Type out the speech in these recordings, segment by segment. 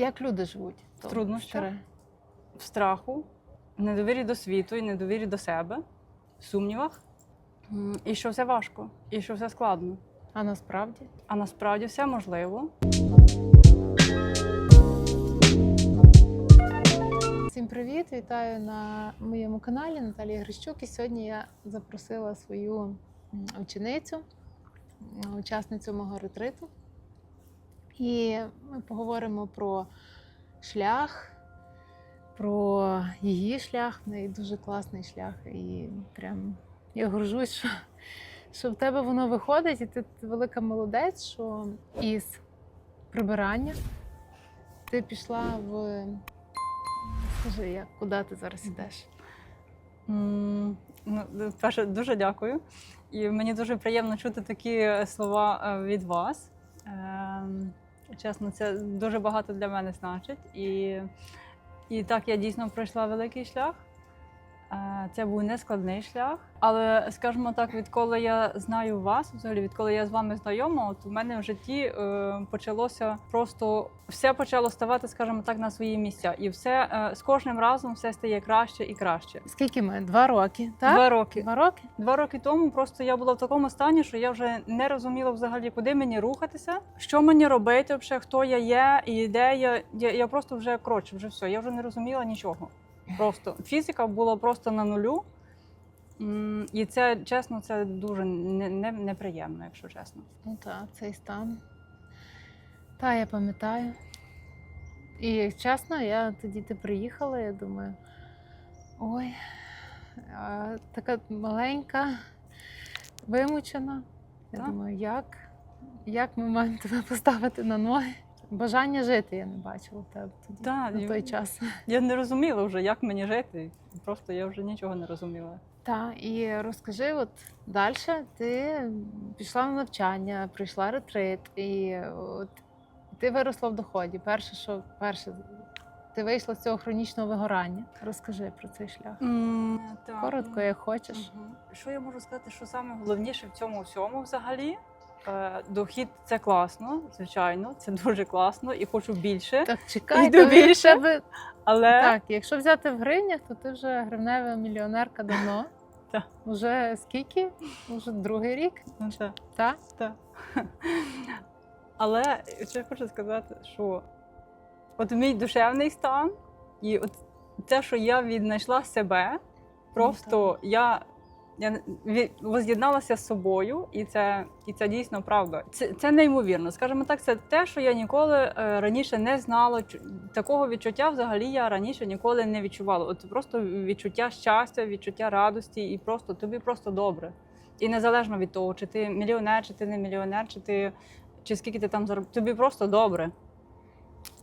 Як люди живуть? В труднощах. В страху, в недовірі до світу і недовірі до себе, в сумнівах. І що все важко, і що все складно. А насправді? А насправді все можливо. Всім привіт! Вітаю на моєму каналі Наталія Грищук. І сьогодні я запросила свою ученицю, учасницю мого ретриту. І ми поговоримо про шлях, про її шлях. В неї дуже класний шлях. І прям я горжусь, що, що в тебе воно виходить, і ти велика молодець, що із прибирання ти пішла в Скажи, як, куди ти зараз йдеш? Ну, перше, дуже дякую. І мені дуже приємно чути такі слова е, від вас. Ем, Чесно, це дуже багато для мене значить. І, і так, я дійсно пройшла великий шлях. Е, Це був нескладний шлях. Але, скажімо так, відколи я знаю вас, взагалі, відколи я з вами знайома, от у мене в житті е, почалося просто все почало ставати, скажімо так, на свої місця. І все е, з кожним разом все стає краще і краще. Скільки ми? Два роки, так? Два роки. Два роки? Два роки тому просто я була в такому стані, що я вже не розуміла взагалі, куди мені рухатися, що мені робити, взагалі, хто я є і де я. Я, я просто вже коротше, вже все. Я вже не розуміла нічого. Просто фізика була просто на нулю. І це чесно, це дуже не, не, неприємно, якщо чесно. Ну так, цей стан. Та, я пам'ятаю. І чесно, я тоді ти приїхала, я думаю, ой, а, така маленька, вимучена. Я Так. думаю, як? Як ми маємо тебе поставити на ноги? Бажання жити я не бачила в тебе тоді, Так, на той час. Я не розуміла вже, як мені жити. Просто я вже нічого не розуміла. Так, і розкажи, от далі ти пішла на навчання, пройшла ретрит, і от ти виросла в доході. Перше, що перше, ти вийшла з цього хронічного вигорання. Розкажи про цей шлях. так. Коротко, як хочеш. Мгм. Що я можу сказати, що саме головніше в цьому всьому взагалі? Е, Дохід це класно, звичайно, це дуже класно і хочу більше. Так, чекай, Йду більше. тебе- Але Так, якщо взяти в гривнях, то ти вже гривнева мільйонерка давно. Так. Уже скільки? Уже другий рік, ну, це, так? так. Але я хочу сказати, що от мій душевний стан, і от те, що я віднайшла себе, просто я. Я воз'єдналася з собою, і це, і це дійсно правда. Це, це неймовірно. Скажімо так, це те, що я ніколи е, раніше не знала. Такого відчуття взагалі я раніше ніколи не відчувала. От просто відчуття щастя, відчуття радості, і просто тобі просто добре. І незалежно від того, чи ти мільйонер, чи ти не мільйонер, чи ти чи скільки ти там заробляєш, тобі просто добре.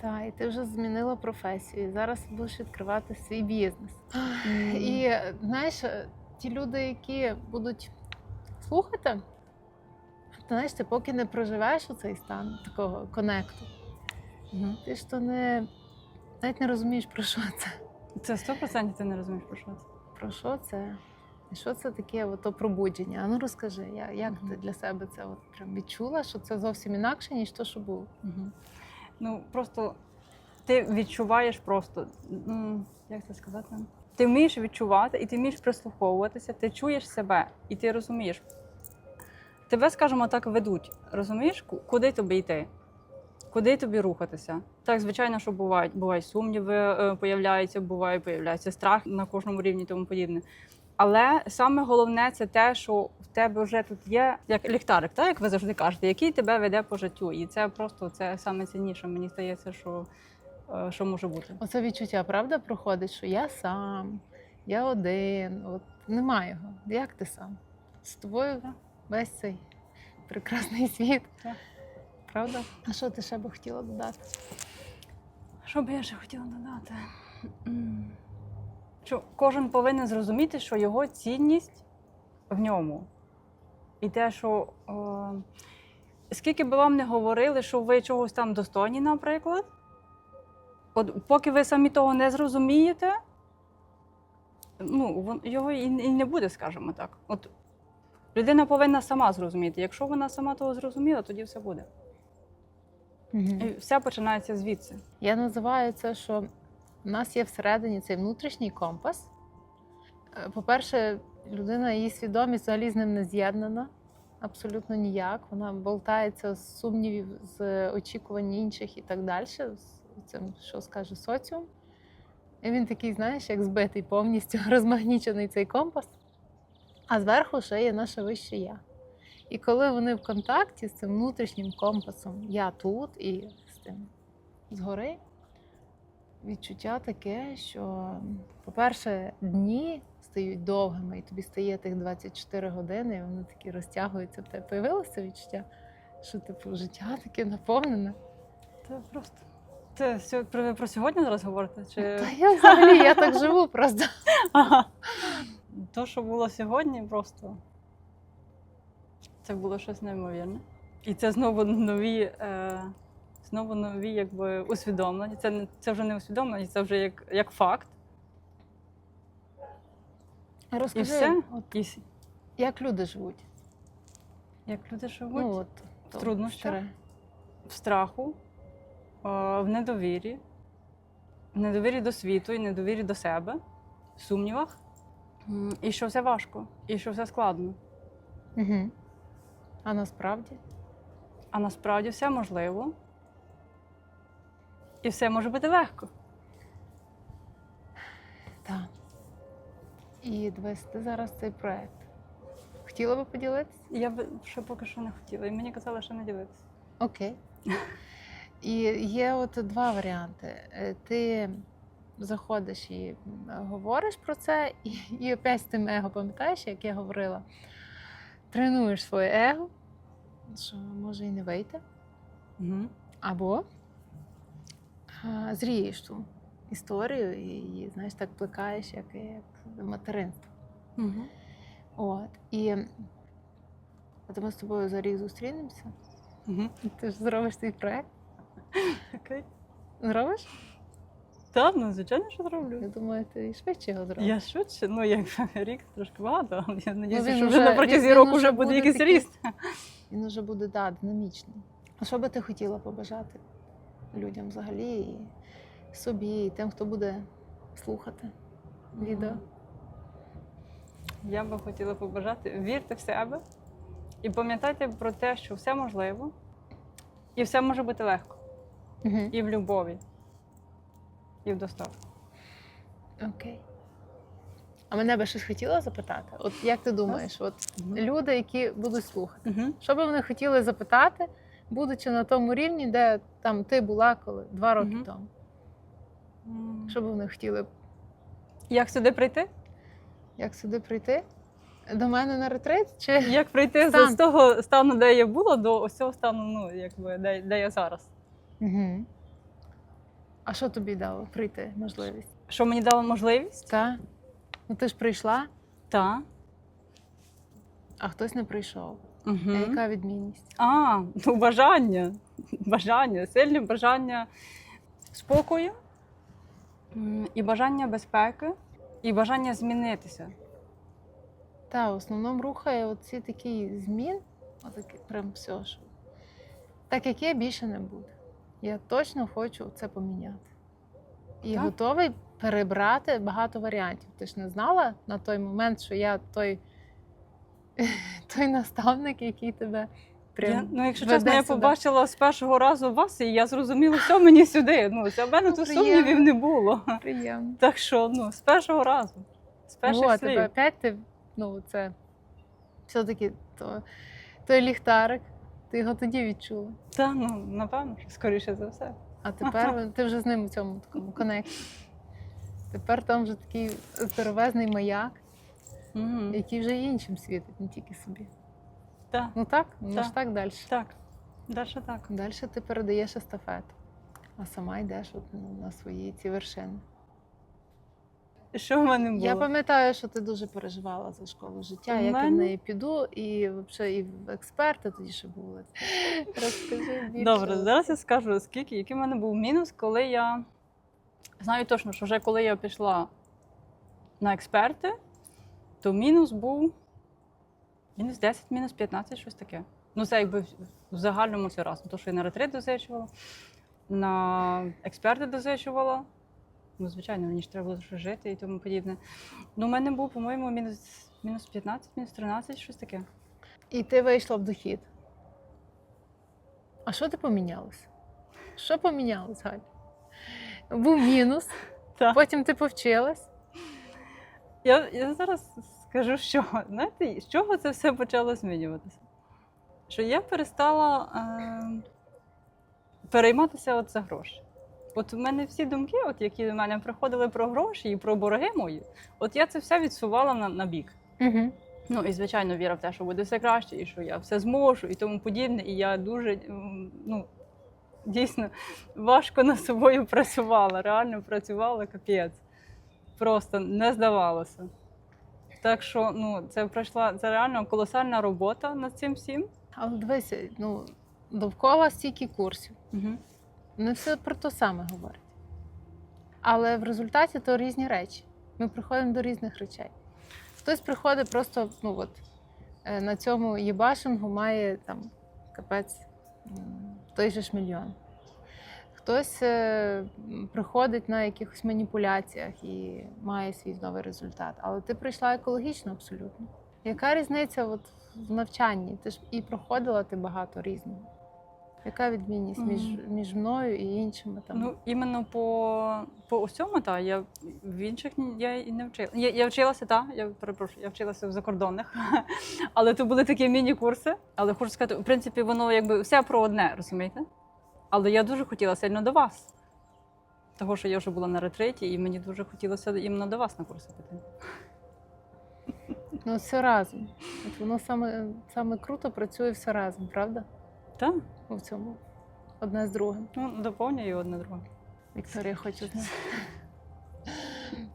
Так, і ти вже змінила професію. Зараз будеш відкривати свій бізнес. І знаєш, ті люди, які будуть слухати, знаєш, ти поки не проживеш у цей стан такого конекту, Мгм. ти ж то не навіть не розумієш, про що це. Це 100% ти не розумієш про що це. Про що це? І що це таке ото пробудження? А ну розкажи, як ти для себе це от прям відчула, що це зовсім інакше, ніж то, що було. Мгм. Ну просто ти відчуваєш просто, м, як це сказати? Ти вмієш відчувати і ти вмієш прислуховуватися, ти чуєш себе і ти розумієш. Тебе, скажімо так, ведуть. Розумієш, куди тобі йти? Куди тобі рухатися? Так, звичайно, що бувають. Бувають сумніви, е, появляються, буває, появляється страх на кожному рівні тому подібне. Але саме головне це те, що в тебе вже тут є як ліхтарик, так як ви завжди кажете, який тебе веде по життю. І це просто це саме цінніше. Мені здається, що, що може бути. Оце відчуття, правда, проходить, що я сам, я один. От немає його. Як ти сам? З тобою Так. весь цей прекрасний світ. Так. Правда? А що ти ще би хотіла додати? Що би я ще хотіла додати? Що кожен повинен зрозуміти, що його цінність в ньому. І те, що е, скільки би вам не говорили, що ви чогось там достойні, наприклад, от поки ви самі того не зрозумієте, ну, його і, не буде, скажімо так. От людина повинна сама зрозуміти. Якщо вона сама того зрозуміла, тоді все буде. І все починається звідси. Я називаю це, що в нас є всередині цей внутрішній компас. Е, По-перше, людина, її свідомість взагалі з ним не з'єднана. Абсолютно ніяк. Вона болтається з сумнівів, з очікувань інших і так далі, з цим, що скаже соціум. І він такий, знаєш, як збитий повністю розмагнічений цей компас. А зверху ще є наше вище я. І коли вони в контакті з цим внутрішнім компасом я тут і з тим згори, відчуття таке, що, по-перше, дні стають довгими, і тобі стає тих 24 години, і вони такі розтягуються. В тебе появилося відчуття, що типу життя таке наповнене. Це просто. Це сьо- про, про сьогодні зараз говорите? Чи... Та я взагалі я так живу просто. Ага. То, що було сьогодні, просто це було щось неймовірне. І це знову нові, е, знову нові якби, усвідомлення. Це, не- це вже не усвідомлення, це вже як, як факт. Розкажи, І все. От, І с- як люди живуть? як люди живуть Ну, от, то труднощах? в страху, е, в недовірі, в недовірі до світу і недовірі до себе, в сумнівах. І що все важко, і що все складно. Угу. А насправді? А насправді все можливо. І все може бути легко. Так. І дивись, ти зараз цей проект. Хотіла би поділитися? Я би ще поки що не хотіла, і мені казали, що не ділитися. Окей. І є от два варіанти. Е, Ти заходиш і говориш про це, і, і опять з тим его, пам'ятаєш, як я говорила, тренуєш своє его, що може і не вийти, Угу. або а, зрієш ту історію і її, знаєш, так плекаєш, як, як материнство. Угу. От. І от ми з тобою за рік зустрінемося. Угу. Ти ж зробиш свій проект. Окей. Зробиш? Так, ну звичайно, що зроблю. Я думаю, ти швидше його зробиш. Я швидше, ну як рік трошки багато, але я надіюся, що вже- вже на протязі року вже вже буде якийсь ріст. Він уже буде да, динамічний. А що би ти хотіла побажати людям взагалі, і собі, і тим, хто буде слухати відео? Я би хотіла побажати вірте в себе і пам'ятайте про те, що все можливо, і все може бути легко. Угу. І в любові, і в достатку. Окей. А мене би щось хотіла запитати? От як ти думаєш, от люди, які будуть слухати, Угу. що би вони хотіли запитати, будучи на тому рівні, де там ти була коли два роки Мгм. тому? Що би вони хотіли Як сюди прийти? Як сюди прийти? До мене на ретрит? Чи Як прийти Стан. з того стану, де я була, до ось цього стану, ну якби де, де я зараз? Угу. а що тобі дало прийти можливість? Що мені дало можливість? Та? Ну ти ж прийшла, Так. а хтось не прийшов. Угу. А яка відмінність? А, ну бажання. Бажання, сильне бажання спокою, м, і бажання безпеки, і бажання змінитися. Та в основному рухає оці такі змін, отакі прям все. Що... Так як є, більше не буде. Я точно хочу це поміняти. І Так. готовий перебрати багато варіантів. Ти ж не знала на той момент, що я той, той наставник, який тебе прям. Я, ну, якщо чесно, я побачила з першого разу вас, і я зрозуміла, що мені сюди. Ну, в мене Ну, тут приємно. сумнівів не було. Приємно. Так що, ну, з першого разу, з перших О, слів. тебе опять ти, ну, це все-таки то, той ліхтарик, ти його тоді відчула. Та, ну, напевно, скоріше за все. А тепер ти вже з ним у цьому такому коннекті. Тепер там вже такий здоровезний маяк, Угу. який вже іншим світить, не тільки собі. Так, Ну так, ну Так. ж так далі. так. Далі так. Далі ти передаєш естафету, а сама йдеш от, ну, на свої ці вершини. Що в мене було? Я пам'ятаю, що ти дуже переживала за школу життя, як я в мене? неї піду, і взагалі і експерти тоді ще були. Розкажи більше. Добре, зараз я скажу, скільки, який в мене був мінус, коли я знаю точно, що вже коли я пішла на експерти, то мінус був мінус 10, мінус 15, щось таке. Ну, це якби в загальному все разом. То, що я на ретрит дозичувала, на експерти дозичувала. Ну, звичайно, мені ж треба було жити і тому подібне. Ну, у мене був, по-моєму, мінус, мінус 15, мінус 13, щось таке. І ти вийшла в дохід. А що ти помінялося? Що помінялось, Галь? Був мінус, Так. потім ти повчилась. Я, я зараз скажу, що знаєте, з чого це все почало змінюватися? Що я перестала е, перейматися от за гроші. От у мене всі думки, от які до мене приходили про гроші і про борги мої, от я це все відсувала на, на бік. Угу. Ну і звичайно, віра в те, що буде все краще, і що я все зможу, і тому подібне. І я дуже ну, дійсно важко над собою працювала, реально працювала капець. Просто не здавалося. Так що ну, це пройшла це реально колосальна робота над цим всім. Але дивися, ну, довкола стільки курсів. Угу. Не все про те саме говорять. Але в результаті то різні речі. Ми приходимо до різних речей. Хтось приходить просто ну, от, е, на цьому єбашингу має там капець той же ж мільйон. Хтось е, приходить на якихось маніпуляціях і має свій новий результат. Але ти прийшла екологічно абсолютно. Яка різниця от в навчанні? Ти ж і проходила ти багато різного. Яка відмінність між, між мною і іншими там? Ну, іменно по, по усьому, так, я в інших я і не вчила. Я, я вчилася, так, я перепрошую, я вчилася в закордонних, але то були такі міні-курси. Але хочу сказати, в принципі, воно якби все про одне, розумієте? Але я дуже хотіла сильно до вас. Того, що я вже була на ретриті, і мені дуже хотілося іменно до вас на курси піти. Ну, все разом. От воно саме, саме круто працює все разом, правда? Так, В цьому одне з другим. ну доповнюю одне друге. Вікторія хоче знати.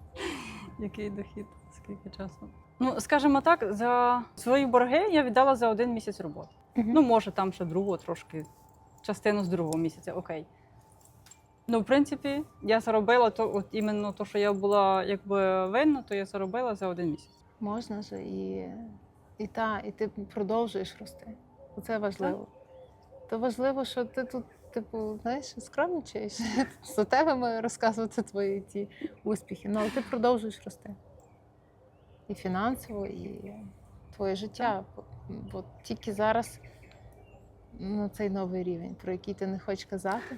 Який дохід, скільки часу? Ну, скажімо так, за свої борги я віддала за один місяць роботи. Ну, може, там ще другу трошки, частину з другого місяця, окей. Ну, в принципі, я заробила то, от іменно то, що я була якби винна, то я заробила за один місяць. Можна ж і, і та, і ти продовжуєш рости. Оце важливо. То важливо, що ти тут, типу, знаєш, скромничаєш. За тебе маю розказувати твої ті успіхи. Ну, але ти продовжуєш рости. І фінансово, і твоє життя. Бо- тільки зараз на цей новий рівень, про який ти не хочеш казати.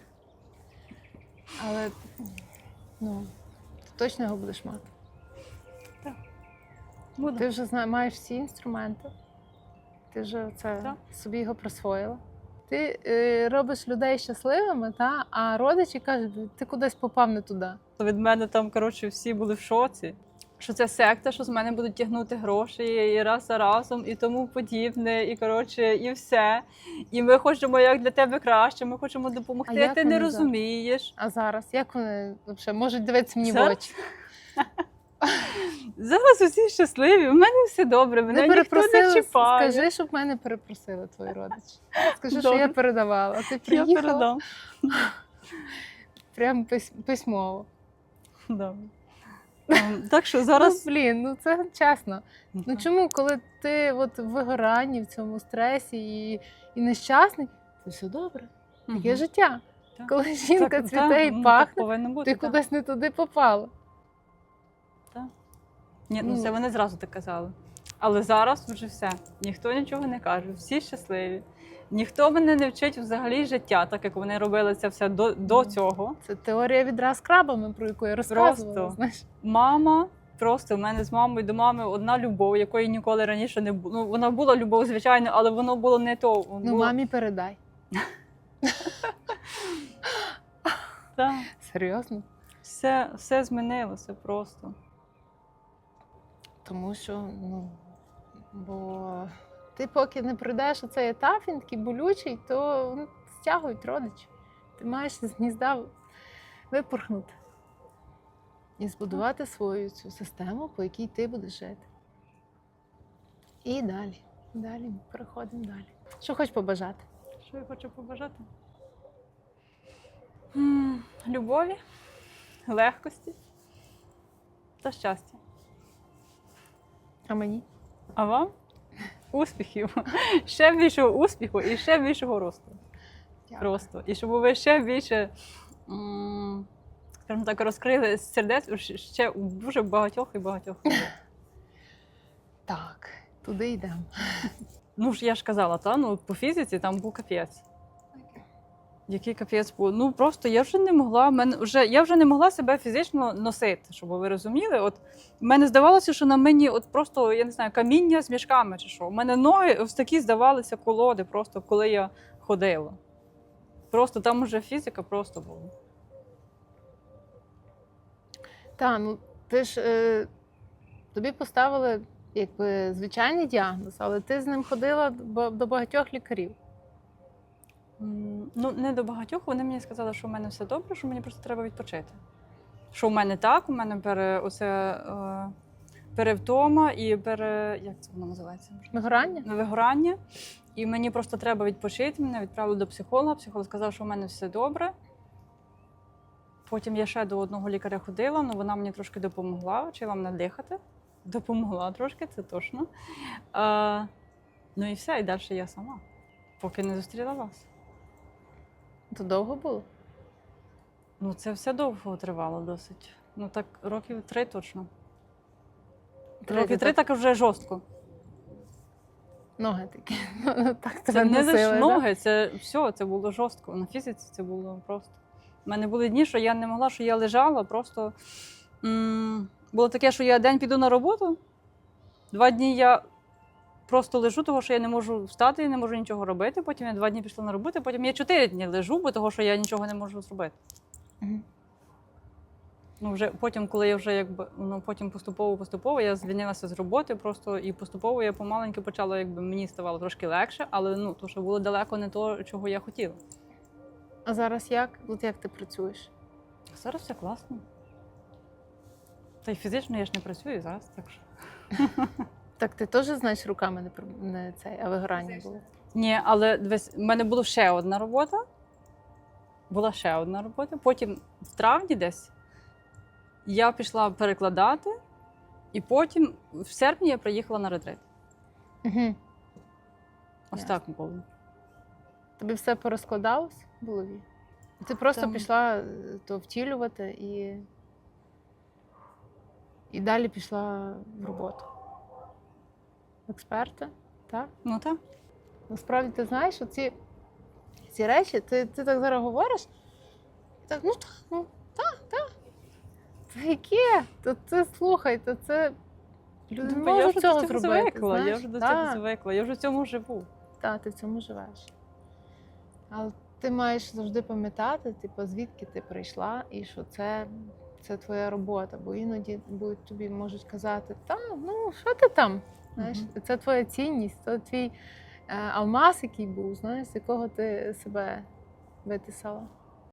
Але ну, ти точно його будеш мати. Буду. Ти вже зна... маєш всі інструменти, ти вже це Так. собі його присвоїла. Ти е, робиш людей щасливими, та? а родичі кажуть, ти кудись попав не туди. Від мене там, коротше, всі були в шоці. Що це секта, що з мене будуть тягнути гроші і раз за разом, і тому подібне, і коротше, і все. І ми хочемо як для тебе краще, ми хочемо допомогти. А ти не зараз? розумієш. А зараз як вони взагалі можуть дивитися мені в очі? Зараз усі щасливі, в мене все добре, мене Не ніхто не чіпає. скажи, щоб мене перепросили твої родичі. Скажи, що я передавала. Ти Я приїхала передам. прямо пис- письмово. Добре. Ем, Так що зараз Ну, блін, ну це чесно. Ну чому, коли ти от в вигоранні, в цьому стресі і, і нещасний, то все добре. Таке життя. Коли жінка цвіте і ну, пахне, ти кудись не туди попала. Ні, ну Ну. це вони зразу так казали. Але зараз вже все. Ніхто нічого не каже, всі щасливі. Ніхто мене не вчить взагалі життя, так як вони робили це все до, до цього. Це теорія відра з крабами, про яку я розказувала. Просто. Знаєш. Мама. Просто в мене з мамою до мами одна любов, якої ніколи раніше не було. Ну, вона була любов, звичайно, але воно було не то. Ну, було... мамі передай. Серйозно? Все, все змінилося просто. Тому що, ну, бо ти поки не пройдеш оцей етап, він такий болючий, то ну, стягують родичі. Ти маєш з гнізда випорхнути і збудувати свою цю систему, по якій ти будеш жити. І далі. Далі переходимо далі. Що хочеш побажати? Що я хочу побажати? М, Любові, легкості та щастя. А мені? А вам? успіхів, ще більшого успіху і ще більшого росту. Просто. І щоб ви ще більше, скажімо так, розкрили сердець ще у дуже багатьох і багатьох. Так, туди йдемо. Ну ж я ж казала, та ну по фізиці там був капець. Який капець був? Ну просто я вже не могла. Мене вже я вже не могла себе фізично носити, щоб ви розуміли. От мене здавалося, що на мені от просто я не знаю каміння з мішками чи що. У мене ноги ось такі здавалися колоди, просто коли я ходила. Просто там уже фізика просто була. Та, ну ти ж е, тобі поставили якби звичайний діагноз, але ти з ним ходила до багатьох лікарів. Ну, не до багатьох. Вони мені сказали, що в мене все добре, що мені просто треба відпочити. Що в мене так, у мене пере, оце, е, перевтома і пере. Як це воно називається? Вигорання? Вигорання. І мені просто треба відпочити. Мене відправили до психолога. Психолог сказав, що в мене все добре. Потім я ще до одного лікаря ходила, але вона мені трошки допомогла, вчила мене дихати. Допомогла трошки, це точно. А, ну і все, і далі я сама, поки не зустріла вас. То довго було? Ну, це все довго тривало досить. Ну так років три точно. Три, Роки три так- вже жорстко. Ноги такі. Ну, так тебе Це не носили, лише да? ноги, це все, це було жорстко. На фізиці це було просто. У мене були дні, що я не могла, що я лежала, просто м- було таке, що я день піду на роботу, два дні я просто лежу, тому що я не можу встати, я не можу нічого робити. Потім я два дні пішла на роботу, потім я чотири дні лежу, бо того, що я нічого не можу зробити. Ну, вже потім, коли я вже якби ну потім поступово поступово я звільнилася з роботи, просто і поступово я помаленьку почала, якби мені ставало трошки легше, але ну то, що було далеко не то, чого я хотіла. А зараз як? От як ти працюєш? Зараз все класно. Та й фізично я ж не працюю зараз, так що. Так ти теж знаєш руками не, про- не цей, а вигорання було. Ні, але дивись, в мене була ще одна робота. Була ще одна робота. Потім в травні десь я пішла перекладати, і потім в серпні я приїхала на ретрит. Угу. Ось Ясно. так було. Тобі все порозкладалось в голові? Ти просто Там- пішла е, то втілювати і, і далі пішла в роботу. Експерта, так? Ну так. Насправді ти знаєш, оці ці речі, ти, ти так зараз говориш, і так, ну так, ну так, так. Це яке? То це слухай, то це люди Ну, я вже цього до цього зробити. звикла, я вже до цього звикла, я вже в цьому живу. Так, ти в цьому живеш. Але ти маєш завжди пам'ятати, типу, звідки ти прийшла, і що це, це твоя робота. Бо іноді будуть тобі можуть казати, та ну що ти там? Знаєш, це твоя цінність, це твій е, алмаз, який був, знаєш, з якого ти себе витисала.